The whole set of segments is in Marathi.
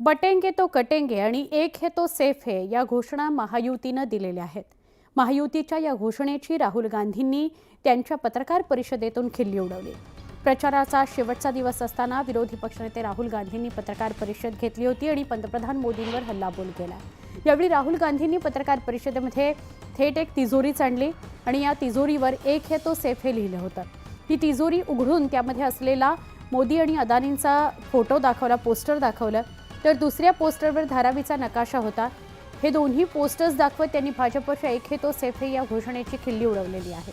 बटेंगे तो कटेंगे आणि एक हे तो सेफ हे या घोषणा महायुतीनं दिलेल्या आहेत. महायुतीच्या या घोषणेची राहुल गांधींनी त्यांच्या पत्रकार परिषदेतून खिल्ली उडवली. प्रचाराचा शेवटचा दिवस असताना विरोधी पक्षनेते राहुल गांधींनी पत्रकार परिषद घेतली होती आणि पंतप्रधान मोदींवर हल्लाबोल केला. यावेळी राहुल गांधींनी पत्रकार परिषदेमध्ये थेट एक तिजोरीच आणली आणि या तिजोरीवर एक हे तो सेफ हे लिहिलं होतं. ही तिजोरी उघडून त्यामध्ये असलेला मोदी आणि अदानींचा फोटो दाखवला पोस्टर दाखवलं तर दुसऱ्या पोस्टरवर धारावीचा नकाशा होता. हे दोन्ही पोस्टर्स दाखवत त्यांनी भाजपच्या एक हे तो सेफ हे या घोषणेची खिल्ली उडवलेली आहे.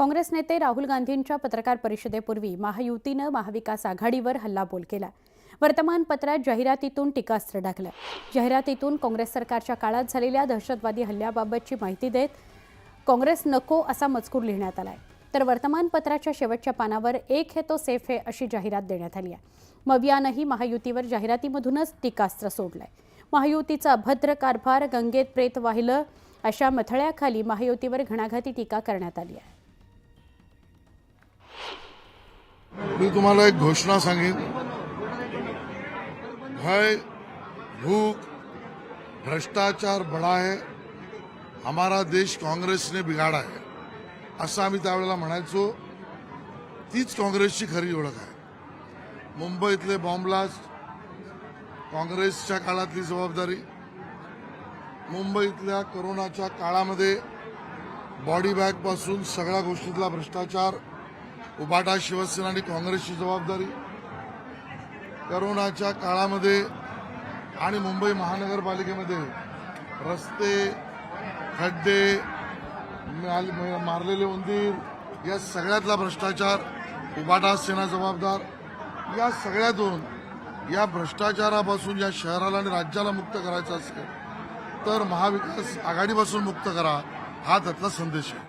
काँग्रेस नेते राहुल गांधींच्या पत्रकार परिषदेपूर्वी महायुतीनं महाविकास आघाडीवर हल्लाबोल केला. वर्तमानपत्रात जाहिरातीतून टीकास्त्र टाकलं. जाहिरातीतून काँग्रेस सरकारच्या काळात झालेल्या दहशतवादी हल्ल्याबाबतची माहिती देत काँग्रेस नको असा मजकूर लिहिण्यात आलाय. तर वर्तमानपत्राच्या शेवटच्या पानावर एक हे तो सेफ आहे अशी जाहिरात देण्यात आली आहे. मवियानंही महायुतीवर जाहिरातीमधूनच टीकास्त्र सोडलंय. महायुतीचा अभद्र कारभार गंगेत प्रेत वाहिलं अशा मथळ्याखाली महायुतीवर घणाघाती टीका करण्यात आली आहे. मी तुम्हाला एक घोषणा सांगेन. भय भूख भ्रष्टाचार बडा है हमारा देश काँग्रेसने बिघाडा आहे. असं आम्ही त्यावेळेला म्हणायचो. तीच काँग्रेसची खरी ओळख आहे. मुंबईतले बॉम्बलास्ट काँग्रेसच्या काळातली जबाबदारी मुंबईतल्या कोरोनाच्या काळामध्ये बॉडी बॅगपासून सगळ्या गोष्टीतला भ्रष्टाचार उबाटा शिवसेना आणि काँग्रेसची जबाबदारी. करोनाच्या काळामध्ये आणि मुंबई महानगरपालिकेमध्ये रस्ते खड्डे मारलेले उंदीर या सगळ्यातला भ्रष्टाचार उभाटा सेना जबाबदार. या सगळ्यातून या भ्रष्टाचारापासून या शहराला आणि राज्याला मुक्त करायचं असेल तर महाविकास आघाडीपासून मुक्त करा हा त्यातला संदेश आहे.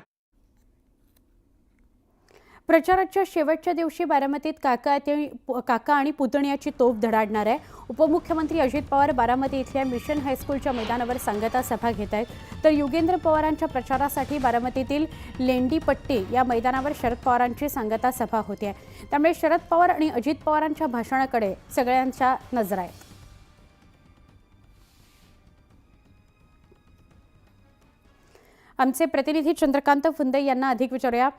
प्रचाराच्या शेवटच्या दिवशी बारामतीत काका ते- काका आणि पुतण्याची तोफ धडाडणार आहे. उपमुख्यमंत्री अजित पवार बारामती इथल्या मिशन हायस्कूलच्या मैदानावर सांगता सभा घेत आहेत. तर युगेंद्र पवारांच्या प्रचारासाठी बारामतीतील लेंडीपट्टी या मैदानावर शरद पवारांची सांगता सभा होते. आहे त्यामुळे शरद पवार आणि अजित पवारांच्या भाषणाकडे सगळ्यांच्या नजरा आहेत. आमचे प्रतिनिधी चंद्रकांत फुंदे यांना अधिक विचारूया.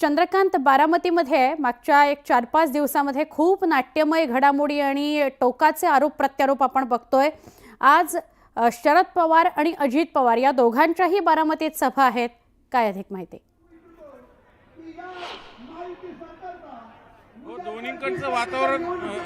चंद्रकांत बारामतीमध्ये मागच्या एक चार पाच दिवसामध्ये खूप नाट्यमय घडामोडी आणि टोकाचे आरोप प्रत्यारोप आपण बघतोय. आज शरद पवार आणि अजित पवार या दोघांच्याही बारामतीत सभा आहेत. काय अधिक माहिती? दोन्हीकडचं वातावरण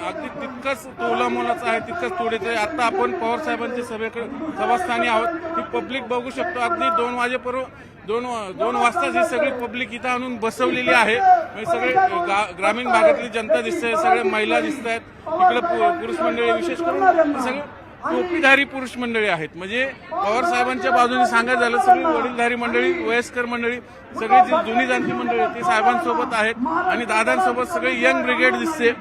अगदी तितकंच तोलामोलाचं आहे तितकंच तोडीचं आहे. आता आपण पवार साहेबांच्या सभेकडे सभास्थानी आहोत. ही पब्लिक बघू शकतो. अगदी दोन वाजेपर्यंत दोन वा- दोन वाजताच ही सगळी पब्लिक इथं आणून बसवलेली आहे. म्हणजे सगळे गा- ग्रामीण भागातली जनता दिसते सगळे महिला दिसत आहेत इकडे पु- पुरुष मंडळी विशेष करून सगळे टोपीधारी पुरुष मंडळी आहेत. म्हणजे पवार साहेबांच्या बाजूने सांगायचं झालं सगळी वडीलधारी मंडळी वयस्कर मंडळी सगळी जी जुनी जाणती मंडळी ती साहेबांसोबत आहेत. आणि दादांसोबत सगळे यंग ब्रिगेड दिसते.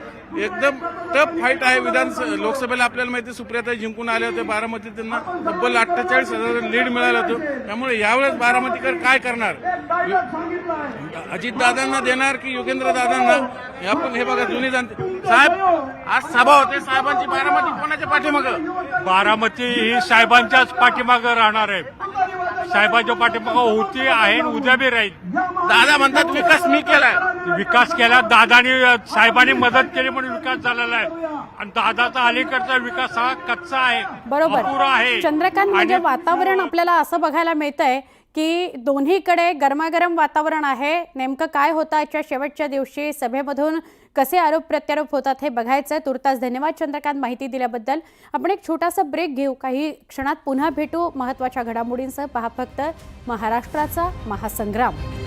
एकदम टफ फाईट आहे. विधान लोकसभेला आपल्याला माहिती सुप्रियाताई जिंकून आले होते बारामतीत त्यांना तब्बल अठ्ठेचाळीस हजार लीड मिळालं होतं. त्यामुळे यावेळेस बारामतीकर काय करणार? अजित दादांना देणार की योगेंद्र दादांना हे आपण हे बघा जुनी जाणते साहेब आज सभा होते साहेबांची बारामती कोणाच्या पाठीमागं? बारामती ही साहेबांच्याच पाठीमागं राहणार आहे. साहेबांच्या पाठीमागं होती आहे आणि उद्या बी राहील. दादा म्हणतात विकास मी केलाय. विकास केला दादानी साहेबांनी मदत केली म्हणून विकास झालेला आहे. आणि दादाचा अलीकडचा विकास हा कच्चा आहे बरोबर. अपुरा आहे. चंद्रकांत म्हणजे आणि- वातावरण आपल्याला असं बघायला मिळतंय की दोन्हीकडे गरमागरम वातावरण आहे. नेमकं काय होतं आजच्या शेवटच्या दिवशी? सभेमधून कसे आरोप प्रत्यारोप होतात हे बघायचं आहे तुर्तास धन्यवाद चंद्रकांत माहिती दिल्याबद्दल. आपण एक छोटासा ब्रेक घेऊ. काही क्षणात पुन्हा भेटू. महत्त्वाच्या घडामोडींसह पहा फक्त महाराष्ट्राचा महासंग्राम.